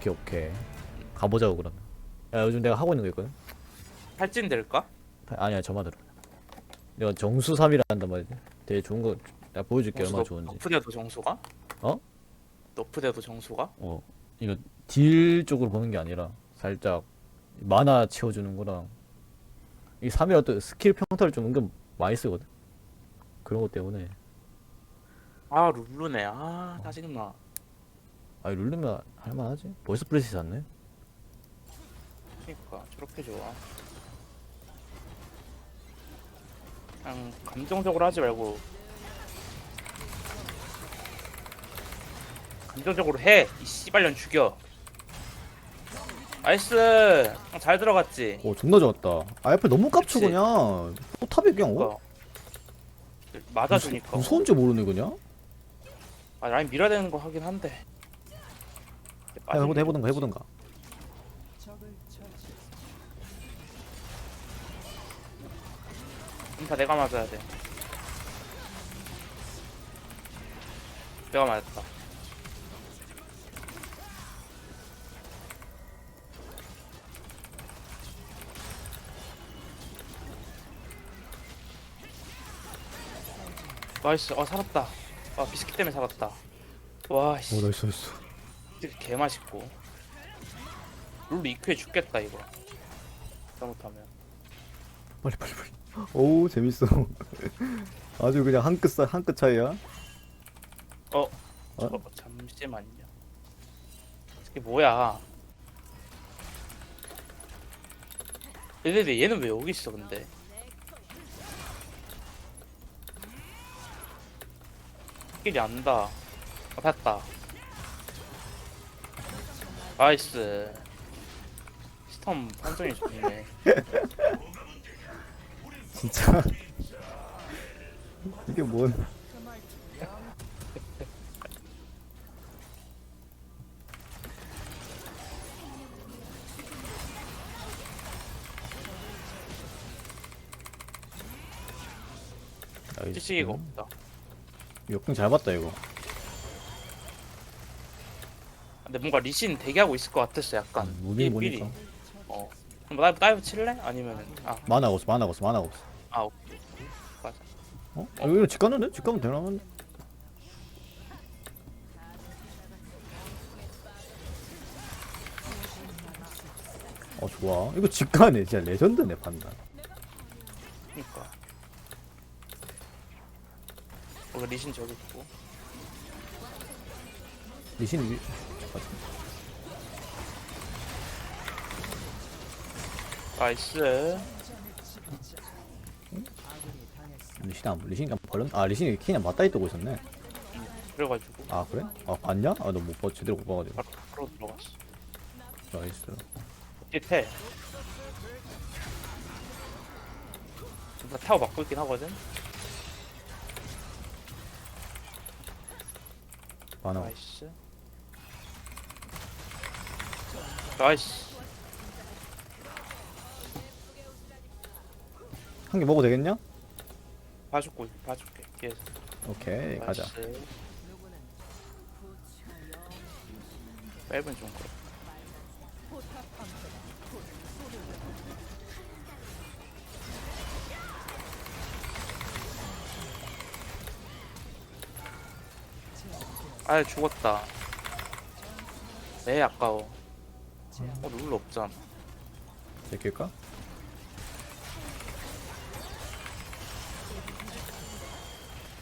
오케이 오케이. 가보자고 그러면. 야 요즘 내가 하고 있는 거 있거든? 탈진 될까? 다- 아니야 저만 들어 내가 정수 3이라 한단 말이지. 되게 좋은 거 내가 보여줄게 얼마나 좋은지. 너프대도 정수가? 어? 너프대도 정수가? 어. 이거 딜 쪽으로 보는 게 아니라 살짝 만화 채워주는 거랑 이 3이라 또 스킬 평타를 좀 은근 많이 쓰거든? 그런 것 때문에. 아 룰루네. 아 짜증나. 아니 룰르면 할만하지. 벌써 플래시 샀네. 그니까 저렇게 좋아. 그냥 감정적으로 하지 말고. 감정적으로 해 이 씨발년 죽여. 나이스! 어, 잘 들어갔지? 오 존나 좋았다. 아 옆에 너무 깝쳐 그치. 그냥. 포탑에 그냥 어? 그러니까. 맞아주니까. 무서운 줄 모르네 그냥. 아 라인 밀어야 되는 거 하긴 한데 야, 해보든 해보든가 해보든가. 다 내가 맞아야 돼. 내가 맞았다. 나이스. 어 살았다. 아 비스킷 때문에 살았다. 와 씨. 오 나이스 나이스 개 맛있고. 룰루 이큐에 죽겠다 이거. 잘못하면. 빨리 빨리 빨리. 오 재밌어. 아주 그냥 한끗한끗 차이야? 어? 어? 어? 잠시만요 이게 뭐야? 얘네 얘는 왜 여기 있어 근데? 길이 안다. 아 됐다 나이스. 스톰 판정이 좋네. 진짜. 이게 뭔. 찌치기가 없다. 역행 잘 봤다 이거 근데 뭔가 리신 대기하고 있을 것 같았어 약간. 음, 무빙 삐- 삐리. 보니까? 어. 그럼 다이브, 다이브 칠래? 아니면은 아, 만화가 없어 만화가 없어 만화가 없어. 아 오케이. 맞아. 어? 아, 이거 집 갔는데? 집 가면 되나? 어 좋아. 이거 집 가네. 진짜 레전드네 판단. 그니까. 어 리신 저기 있고 리신 위... 잠깐. 나이스. 리신 안 리신 그냥 벌렸 아 리신이 그냥 맞다이 뜨고 있었네. 그래가지고. 아 그래? 아 봤냐? 아 너 못 봐 제대로 못 봐가지고. 바로, 바로 들어갔어. 나이스. 뒤태. 나 타워 막고 있긴 하거든. 만화. 나이스 나이스. 한 개 먹어도 되겠냐? 봐줄게 봐줄게. 뒤에서 오케이 가자 나이스. 짧은 좀 그래 아 죽었다. 내 아까워 어 룰루 없잖아. 제낄까?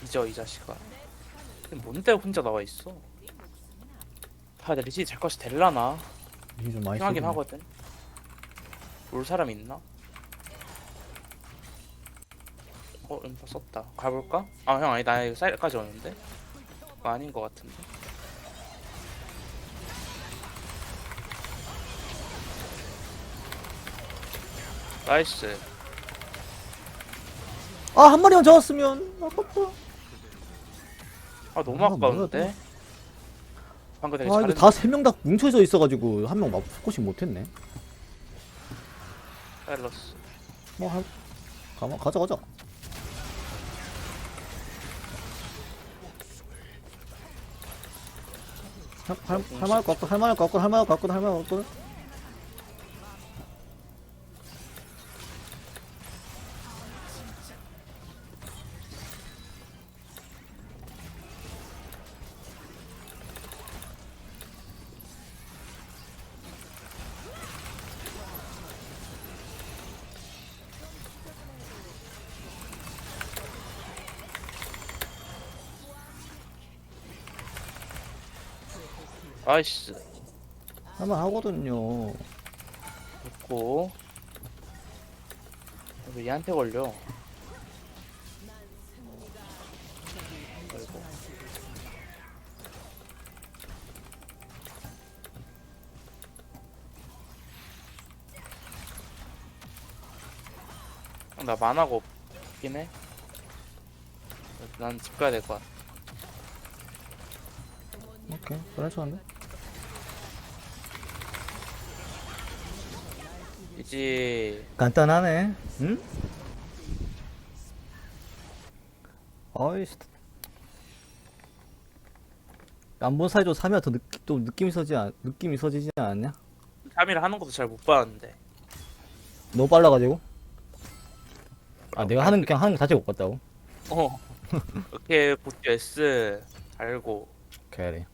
잊어 이 자식아. 근데 뭔데 혼자 나와 있어? 아 근데 리시 잘 것이 될라나? 리신 좀 많이 생하긴 쏘긴 해. 하거든. 올 사람 있나? 어 인파 썼다. 가볼까? 아 형 아니 나 이거 사이드까지 오는데? 그거 아닌 것 같은데 나이스. 아 한 마리만 잡았으면 아깝다. 아 너무 아, 아까운데? 방금 되게 아 이거 잘했는데. 다세 명 다 뭉쳐져 있어가지고 한명 포커싱 못했네. 사일러스 뭐 할... 가마 가자 가자. 할, 할, 할만할 것 같고, 할만할 것 같고, 할만할 것 같고, 할만할 것 같고. 아이씨 할만하거든요. 있고 왜 얘한테 걸려 아이고 나 만화가 없긴 해. 난 집 가야 될 것 같아. 오케이, 그래, 좋은데? 이제 간단하네. 응? 어이씨. 안본 사이도 3이야 더 느, 또 느낌이 서지 않, 느낌이 서지지 않았냐? 3일 하는 것도 잘 못 봤는데. 너무 빨라가지고. 아, 내가 하는, 그냥 하는 거 자체 못 봤다고? 어. 이렇게 보트 S 달고 캐리.